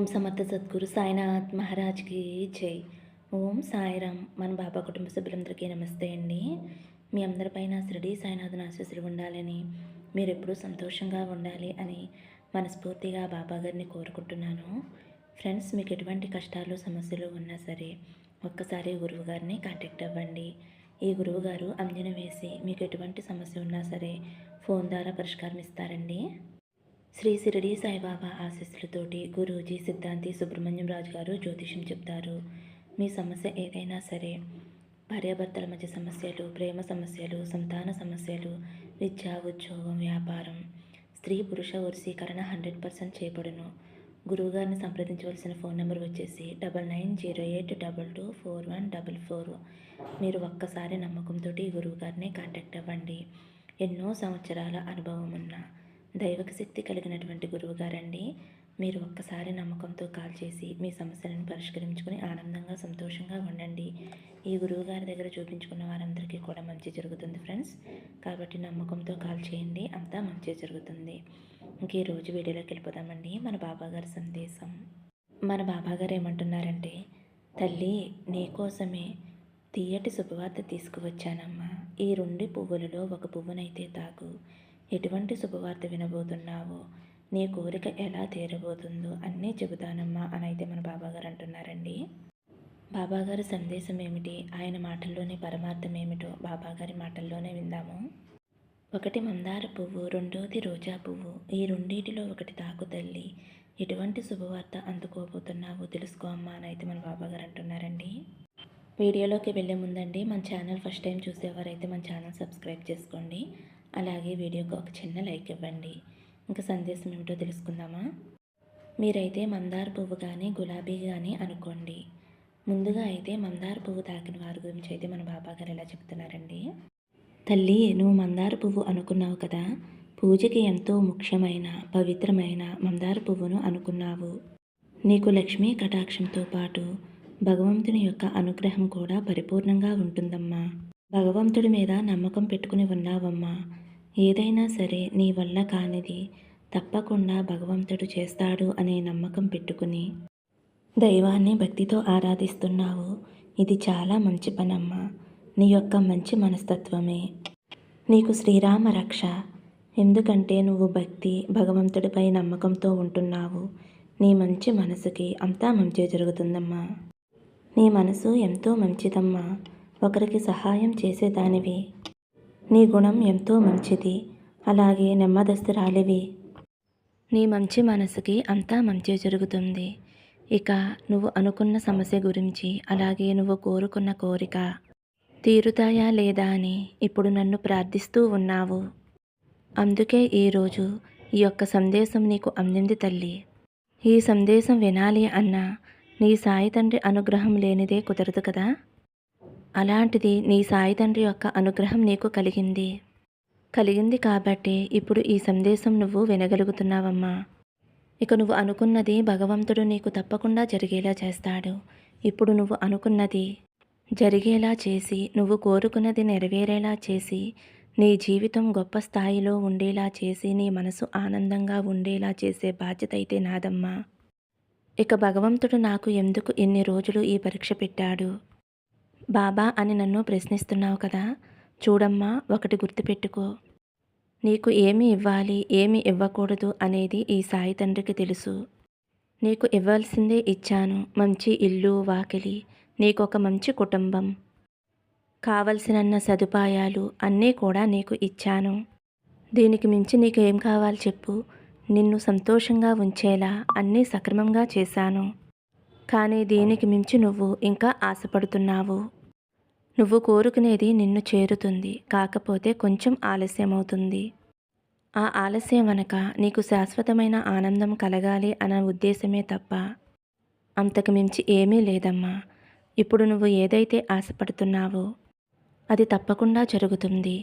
ఓం సమర్థ సద్గురు సాయినాథ్ మహారాజ్కి జై. ఓం సాయిరామ్ మన బాబా కుటుంబ సభ్యులందరికీ నమస్తే అండి. మీ అందరిపైన షిరిడి సాయినాథుని ఆశీస్సులు ఉండాలని మీరు ఎప్పుడూ సంతోషంగా ఉండాలి అని మనస్ఫూర్తిగా బాబా గారిని కోరుకుంటున్నాను. ఫ్రెండ్స్ మీకు ఎటువంటి కష్టాలు సమస్యలు ఉన్నా సరే ఒక్కసారి గురువు గారిని కాంటాక్ట్ అవ్వండి. ఈ గురువు గారు అంజన వేసి మీకు ఎటువంటి సమస్య ఉన్నా సరే ఫోన్ ద్వారా పరిష్కారం ఇస్తారండి. శ్రీ సిరిడి సాయిబాబా ఆశీస్సులతోటి గురూజీ సిద్ధాంతి సుబ్రహ్మణ్యం రాజు గారు జ్యోతిషం చెప్తారు. మీ సమస్య ఏదైనా సరే భార్యాభర్తల మధ్య సమస్యలు ప్రేమ సమస్యలు సంతాన సమస్యలు విద్య ఉద్యోగం వ్యాపారం స్త్రీ పురుష వరుసీకరణ హండ్రెడ్ పర్సెంట్ చేయబడును గురువుగారిని సంప్రదించవలసిన ఫోన్ నెంబర్ వచ్చేసి double nine zero eight double two four one double four. మీరు ఒక్కసారి నమ్మకంతో గురువుగారిని కాంటాక్ట్ అవ్వండి. ఎన్నో సంవత్సరాల అనుభవం ఉన్న దైవక శక్తి కలిగినటువంటి గురువు గారండి. మీరు ఒక్కసారి నమ్మకంతో కాల్ చేసి మీ సమస్యలను పరిష్కరించుకుని ఆనందంగా సంతోషంగా ఉండండి. ఈ గురువు గారి దగ్గర చూపించుకున్న వారందరికీ కూడా మంచి జరుగుతుంది ఫ్రెండ్స్. కాబట్టి నమ్మకంతో కాల్ చేయండి అంతా మంచి జరుగుతుంది. ఇంక ఈ రోజు వీడియోలోకి వెళ్ళిపోదామండి. మన బాబాగారి సందేశం. మన బాబాగారు ఏమంటున్నారంటే తల్లి నీకోసమే తీయటి శుభవార్త తీసుకువచ్చానమ్మా. ఈ రెండు పువ్వులలో ఒక పువ్వునైతే తాకు ఎటువంటి శుభవార్త వినబోతున్నావో? నీ కోరిక ఎలా తీరబోతుందో అన్నీ చెబుతానమ్మా అని అయితే మన బాబాగారు అంటున్నారండి. బాబాగారి సందేశం ఏమిటి? ఆయన మాటల్లోని పరమార్థం ఏమిటో బాబాగారి మాటల్లోనే విందాము. ఒకటి మందార పువ్వు రెండోది రోజా పువ్వు. ఈ రెండింటిలో ఒకటి తాకు తల్లి. ఎటువంటి శుభవార్త అందుకోబోతున్నావో తెలుసుకో అమ్మా అని అయితే మన బాబాగారు అంటున్నారండి. వీడియోలోకి వెళ్ళే ముందండి మన ఛానల్ ఫస్ట్ టైం చూసేవారైతే మన ఛానల్ సబ్స్క్రైబ్ చేసుకోండి. అలాగే వీడియోకి ఒక చిన్న లైక్ ఇవ్వండి. ఇంకా సందేశం ఏమిటో తెలుసుకుందామా? మీరైతే మందార పువ్వు కానీ గులాబీ కానీ అనుకోండి. ముందుగా అయితే మందార పువ్వు తాకిన వారి గురించి అయితే మన బాబాగారు ఇలా ఎలా చెప్తున్నారండి? తల్లి నువ్వు మందార పువ్వు అనుకున్నావు కదా? పూజకి ఎంతో ముఖ్యమైన పవిత్రమైన మందార పువ్వును అనుకున్నావు. నీకు లక్ష్మీ కటాక్షంతో పాటు భగవంతుని యొక్క అనుగ్రహం కూడా పరిపూర్ణంగా ఉంటుందమ్మా. భగవంతుడి మీద నమ్మకం పెట్టుకుని ఉన్నావమ్మా. ఏదైనా సరే నీ వల్ల కానిది. తప్పకుండా భగవంతుడు చేస్తాడు అనే నమ్మకం పెట్టుకుని దైవాన్ని భక్తితో ఆరాధిస్తున్నావు. ఇది చాలా మంచి పనమ్మా. నీ యొక్క మంచి మనస్తత్వమే. నీకు శ్రీరామ రక్ష. ఎందుకంటే నువ్వు భక్తి భగవంతుడిపై నమ్మకంతో ఉంటున్నావు. నీ మంచి మనసుకి అంతా మంచి జరుగుతుందమ్మా. నీ మనసు ఎంతో మంచిదమ్మా. ఒకరికి సహాయం చేసేదానివి. నీ గుణం ఎంతో మంచిది. అలాగే నెమ్మదస్తురాలివి నీ మంచి మనసుకి అంతా మంచి జరుగుతుంది. ఇక నువ్వు అనుకున్న సమస్య గురించి అలాగే నువ్వు కోరుకున్న కోరిక తీరుతాయా లేదా అని ఇప్పుడు నన్ను ప్రార్థిస్తూ ఉన్నావు. అందుకే ఈరోజు ఈ యొక్క సందేశం నీకు అందింది తల్లి. ఈ సందేశం వినాలి అన్నా నీ సాయి తండ్రి అనుగ్రహం లేనిదే కుదరదు కదా? అలాంటిది నీ సాయి తండ్రి యొక్క అనుగ్రహం నీకు కలిగింది. కలిగింది కాబట్టి ఇప్పుడు ఈ సందేశం నువ్వు వినగలుగుతున్నావమ్మా. ఇక నువ్వు అనుకున్నది భగవంతుడు నీకు తప్పకుండా జరిగేలా చేస్తాడు. ఇప్పుడు నువ్వు అనుకున్నది జరిగేలా చేసి నువ్వు కోరుకున్నది నెరవేరేలా చేసి నీ జీవితం గొప్ప స్థాయిలో ఉండేలా చేసి నీ మనసు ఆనందంగా ఉండేలా చేసే బాధ్యత అయితే నాదమ్మా. ఇక భగవంతుడు నాకు ఎందుకు ఇన్ని రోజులు ఈ పరీక్ష పెట్టాడు? బాబా అని నన్ను ప్రశ్నిస్తున్నావు కదా చూడమ్మా ఒకటి గుర్తుపెట్టుకో. నీకు ఏమి ఇవ్వాలి ఏమి ఇవ్వకూడదు అనేది ఈ సాయి తండ్రికి తెలుసు. నీకు ఇవ్వాల్సిందే ఇచ్చాను మంచి ఇల్లు వాకిలి నీకు ఒక మంచి కుటుంబం. కావలసినన్న సదుపాయాలు అన్నీ కూడా నీకు ఇచ్చాను. దీనికి మించి నీకు ఏం కావాలి చెప్పు. నిన్ను సంతోషంగా ఉంచేలా అన్నీ సక్రమంగా చేశాను. కానీ దీనికి మించి నువ్వు ఇంకా ఆశపడుతున్నావు? నువ్వు కోరుకునేది నిన్ను చేరుతుంది కాకపోతే కొంచెం ఆలస్యమవుతుంది. ఆ ఆలస్యం వెనక నీకు శాశ్వతమైన ఆనందం కలగాలి అన్న ఉద్దేశమే తప్ప అంతకు మించి ఏమీ లేదమ్మా. ఇప్పుడు నువ్వు ఏదైతే ఆశపడుతున్నావో అది తప్పకుండా జరుగుతుంది.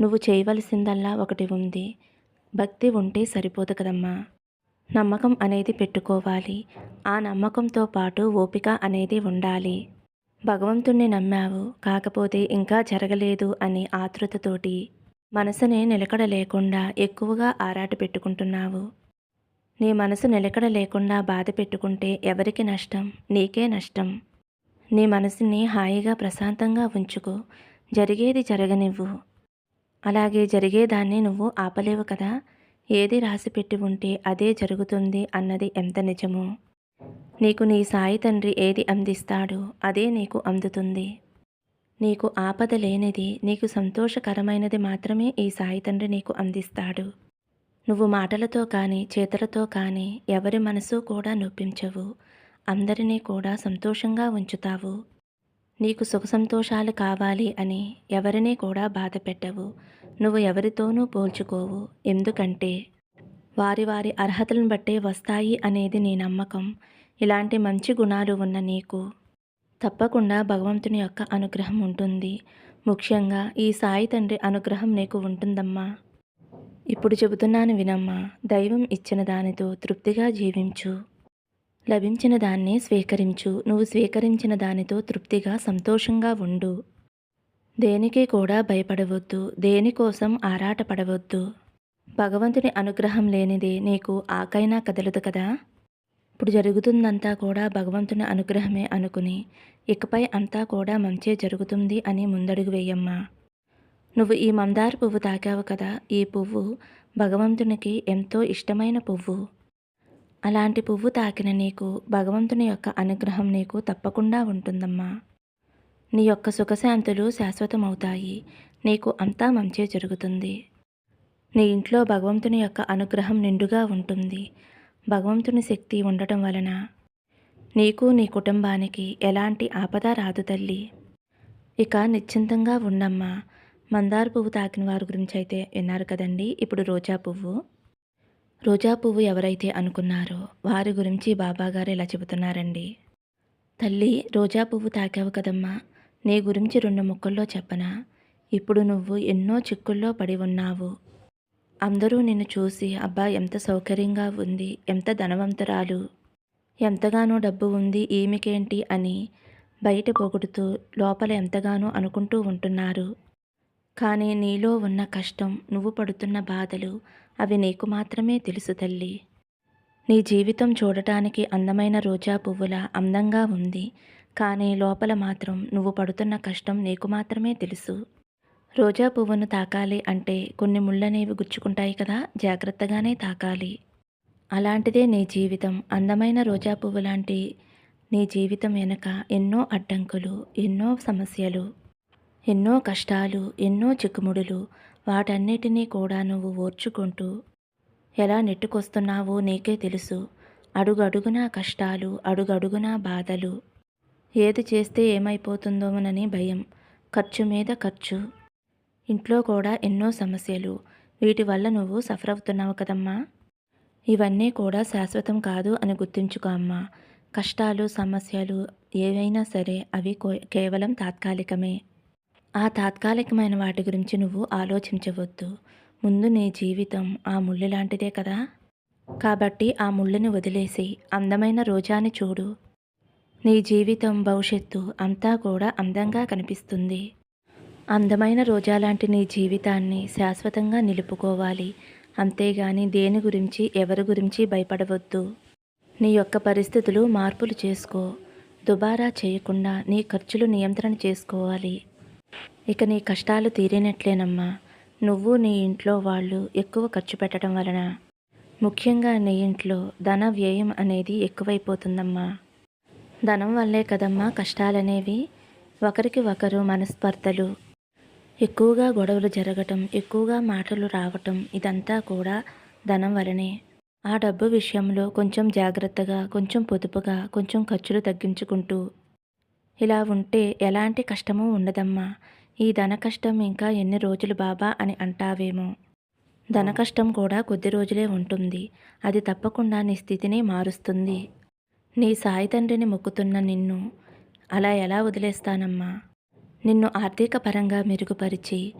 నువ్వు చేయవలసిందల్లా ఒకటి ఉంది. భక్తి ఉంటే సరిపోదు కదమ్మా. నమ్మకం అనేది పెట్టుకోవాలి. ఆ నమ్మకంతో పాటు ఓపిక అనేది ఉండాలి. భగవంతుణ్ణి నమ్మావు కాకపోతే ఇంకా జరగలేదు అని ఆతృతతోటి మనసుని నిలకడ లేకుండా ఎక్కువగా ఆరాట పెట్టుకుంటున్నావు. నీ మనసు నిలకడ లేకుండా బాధ పెట్టుకుంటే ఎవరికి నష్టం? నీకే నష్టం. నీ మనసుని హాయిగా ప్రశాంతంగా ఉంచుకో. జరిగేది జరగనివ్వు. అలాగే జరిగేదాన్ని నువ్వు ఆపలేవు కదా? ఏది రాసిపెట్టి ఉంటే అదే జరుగుతుంది అన్నది ఎంత నిజమో. నీకు నీ సాయి తండ్రి ఏది అందిస్తాడో అదే నీకు అందుతుంది. నీకు ఆపద లేనిది నీకు సంతోషకరమైనది మాత్రమే ఈ సాయి తండ్రి నీకు అందిస్తాడు. నువ్వు మాటలతో కానీ చేతులతో కానీ ఎవరి మనసు కూడా నొప్పించవు. అందరినీ కూడా సంతోషంగా ఉంచుతావు. నీకు సుఖ సంతోషాలు కావాలి అని ఎవరినీ కూడా బాధ పెట్టవు. నువ్వు ఎవరితోనూ పోల్చుకోవు. ఎందుకంటే వారి వారి అర్హతలను బట్టే వస్తాయి అనేది నీ నమ్మకం. ఇలాంటి మంచి గుణాలు ఉన్న నీకు తప్పకుండా భగవంతుని యొక్క అనుగ్రహం ఉంటుంది. ముఖ్యంగా ఈ సాయి తండ్రి అనుగ్రహం నీకు ఉంటుందమ్మా. ఇప్పుడు చెబుతున్నాను వినమ్మా. దైవం ఇచ్చిన దానితో తృప్తిగా జీవించు. లభించిన దాన్ని స్వీకరించు. నువ్వు స్వీకరించిన దానితో తృప్తిగా సంతోషంగా ఉండు. దేనికి కూడా భయపడవద్దు. దేనికోసం ఆరాటపడవద్దు. భగవంతుని అనుగ్రహం లేనిది నీకు ఆకైనా కదలదు కదా? ఇప్పుడు జరుగుతుందంతా కూడా భగవంతుని అనుగ్రహమే అనుకుని ఇకపై అంతా కూడా మంచే జరుగుతుంది అని ముందడుగు వేయమ్మా. నువ్వు ఈ మందార పువ్వు తాకావు కదా? ఈ పువ్వు భగవంతునికి ఎంతో ఇష్టమైన పువ్వు. అలాంటి పువ్వు తాకిన నీకు భగవంతుని యొక్క అనుగ్రహం నీకు తప్పకుండా ఉంటుందమ్మా. నీ యొక్క సుఖశాంతులు శాశ్వతమవుతాయి. నీకు అంతా మంచే జరుగుతుంది. నీ ఇంట్లో భగవంతుని యొక్క అనుగ్రహం నిండుగా ఉంటుంది. భగవంతుని శక్తి ఉండటం వలన నీకు నీ కుటుంబానికి ఎలాంటి ఆపద రాదు తల్లి. ఇక నిశ్చింతంగా ఉండమ్మా మందార పువ్వు తాకిన వారి గురించి అయితే విన్నారు కదండి. ఇప్పుడు రోజా పువ్వు. రోజా పువ్వు ఎవరైతే అనుకున్నారో వారి గురించి బాబాగారు ఇలా చెబుతున్నారండి. తల్లి రోజా పువ్వు తాకావు కదమ్మా. నీ గురించి రెండు ముక్కల్లో చెప్పనా? ఇప్పుడు నువ్వు ఎన్నో చిక్కుల్లో పడి ఉన్నావు. అందరూ నిన్ను చూసి అబ్బా ఎంత సౌకర్యంగా ఉంది ఎంత ధనవంతురాలు ఎంతగానో డబ్బు ఉంది ఈమెకేంటి అని బయట పొగుడుతూ లోపల ఎంతగానో అనుకుంటూ ఉంటున్నారు. కానీ నీలో ఉన్న కష్టం నువ్వు పడుతున్న బాధలు అవి నీకు మాత్రమే తెలుసు తల్లి. నీ జీవితం చూడటానికి అందమైన రోజా పువ్వుల అందంగా ఉంది. కానీ లోపల మాత్రం నువ్వు పడుతున్న కష్టం నీకు మాత్రమే తెలుసు. రోజా పువ్వును తాకాలి అంటే కొన్ని ముళ్ళనేవి గుచ్చుకుంటాయి కదా జాగ్రత్తగానే తాకాలి. అలాంటిదే నీ జీవితం. అందమైన రోజా పువ్వు లాంటి నీ జీవితం వెనక ఎన్నో అడ్డంకులు ఎన్నో సమస్యలు ఎన్నో కష్టాలు ఎన్నో చిక్కుముడులు వాటన్నిటినీ కూడా నువ్వు ఓర్చుకుంటూ ఎలా నెట్టుకొస్తున్నావో నీకే తెలుసు. అడుగడుగునా కష్టాలు అడుగడుగునా బాధలు. ఏది చేస్తే ఏమైపోతుందోమనని భయం. ఖర్చు మీద ఖర్చు. ఇంట్లో కూడా ఎన్నో సమస్యలు. వీటి వల్ల నువ్వు సఫర్ అవుతున్నావు కదమ్మా. ఇవన్నీ కూడా శాశ్వతం కాదు అని గుర్తుంచుకో అమ్మా. కష్టాలు సమస్యలు ఏవైనా సరే అవి కేవలం తాత్కాలికమే. ఆ తాత్కాలికమైన వాటి గురించి నువ్వు ఆలోచించవద్దు. ముందు నీ జీవితం ఆ ముళ్ళు లాంటిదే కదా? కాబట్టి ఆ ముళ్ళుని వదిలేసి అందమైన రోజాని చూడు. నీ జీవితం భవిష్యత్తు అంతా కూడా అందంగా కనిపిస్తుంది. అందమైన రోజా లాంటి నీ జీవితాన్ని శాశ్వతంగా నిలుపుకోవాలి. అంతేగాని దేని గురించి ఎవరి గురించి భయపడవద్దు. నీ యొక్క పరిస్థితులు మార్పులు చేసుకో. దుబారా చేయకుండా నీ ఖర్చులు నియంత్రణ చేసుకోవాలి. ఇక నీ కష్టాలు తీరినట్లేనమ్మా. నువ్వు నీ ఇంట్లో వాళ్ళు ఎక్కువ ఖర్చు పెట్టడం వలన. ముఖ్యంగా నీ ఇంట్లో ధన వ్యయం అనేది ఎక్కువైపోతుందమ్మా. ధనం వల్లే కదమ్మా కష్టాలనేవి. ఒకరికి ఒకరు మనస్పర్ధలు. ఎక్కువగా గొడవలు జరగటం ఎక్కువగా మాటలు రావటం ఇదంతా కూడా ధనం వలనే. ఆ డబ్బు విషయంలో కొంచెం జాగ్రత్తగా కొంచెం పొదుపుగా కొంచెం ఖర్చులు తగ్గించుకుంటూ. ఇలా ఉంటే ఎలాంటి కష్టమూ ఉండదమ్మా. ఈ ధన కష్టం ఇంకా ఎన్ని రోజులు బాబా అని అంటావేమో. ధన కష్టం కూడా కొద్ది రోజులే ఉంటుంది. అది తప్పకుండా నీ స్థితిని మారుస్తుంది. నీ సాయి తండ్రిని మొక్కుతున్న నిన్ను అలా ఎలా వదిలేస్తానమ్మా? నిన్ను ఆర్థిక పరంగా మెరుగుపరిచి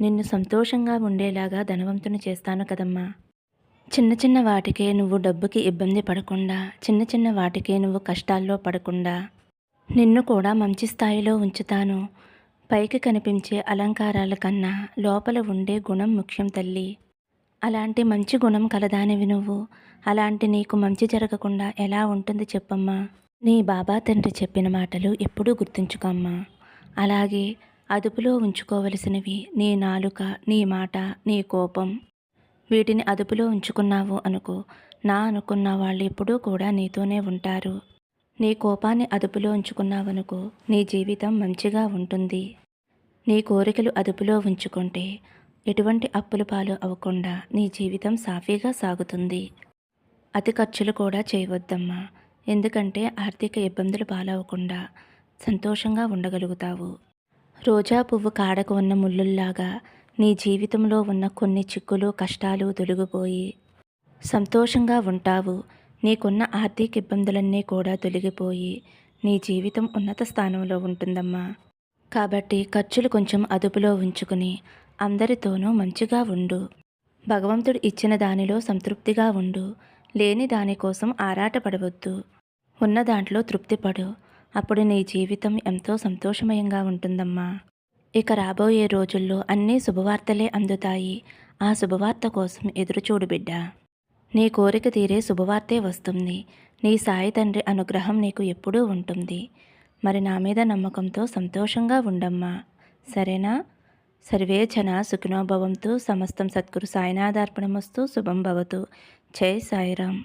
నిన్ను సంతోషంగా ఉండేలాగా ధనవంతుని చేస్తాను కదమ్మా. చిన్న చిన్న వాటికే నువ్వు డబ్బుకి ఇబ్బంది పడకుండా చిన్న చిన్న వాటికే నువ్వు కష్టాల్లో పడకుండా నిన్ను కూడా మంచి స్థాయిలో ఉంచుతాను. పైకి కనిపించే అలంకారాల కన్నా లోపల ఉండే గుణం ముఖ్యం తల్లి. అలాంటి మంచి గుణం కలదానివి నువ్వు. అలాంటి నీకు మంచి జరగకుండా ఎలా ఉంటుంది చెప్పమ్మా. నీ బాబా తండ్రి చెప్పిన మాటలు ఎప్పుడూ గుర్తుంచుకోమ్మా అలాగే అదుపులో ఉంచుకోవలసినవి నీ నాలుక నీ మాట నీ కోపం. వీటిని అదుపులో ఉంచుకున్నావు అనుకో నా అనుకున్న వాళ్ళు ఎప్పుడూ కూడా నీతోనే ఉంటారు. నీ కోపాన్ని అదుపులో ఉంచుకున్నావనుకో నీ జీవితం మంచిగా ఉంటుంది. నీ కోరికలు అదుపులో ఉంచుకుంటే ఎటువంటి అప్పుల పాలు అవ్వకుండా నీ జీవితం సాఫీగా సాగుతుంది. అతి ఖర్చులు కూడా చేయవద్దమ్మా. ఎందుకంటే ఆర్థిక ఇబ్బందులు పాలవకుండా సంతోషంగా ఉండగలుగుతావు. రోజా పువ్వు కాడకు ఉన్న ముళ్ళుల్లాగా నీ జీవితంలో ఉన్న కొన్ని చిక్కులు కష్టాలు తొలగిపోయి సంతోషంగా ఉంటావు. నీకున్న ఆర్థిక ఇబ్బందులన్నీ కూడా తొలగిపోయి నీ జీవితం ఉన్నత స్థానంలో ఉంటుందమ్మా. కాబట్టి ఖర్చులు కొంచెం అదుపులో ఉంచుకుని అందరితోనూ మంచిగా ఉండు. భగవంతుడు ఇచ్చిన దానిలో సంతృప్తిగా ఉండు. లేని దానికోసం ఆరాటపడవద్దు. ఉన్న దాంట్లో తృప్తిపడు. అప్పుడు నీ జీవితం ఎంతో సంతోషమయంగా ఉంటుందమ్మా. ఇక రాబోయే రోజుల్లో అన్నీ శుభవార్తలే అందుతాయి. ఆ శుభవార్త కోసం ఎదురుచూడు బిడ్డ. నీ కోరిక తీరే శుభవార్తే వస్తుంది. నీ సాయి తండ్రి అనుగ్రహం నీకు ఎప్పుడూ ఉంటుంది. మరి నా మీద నమ్మకంతో సంతోషంగా ఉండమ్మా. సరేనా? సర్వేచన సుఖినోభవంతు సమస్తం సద్గురు సాయినాథార్పణమస్తు శుభం భవతు. జై సాయిరామ్.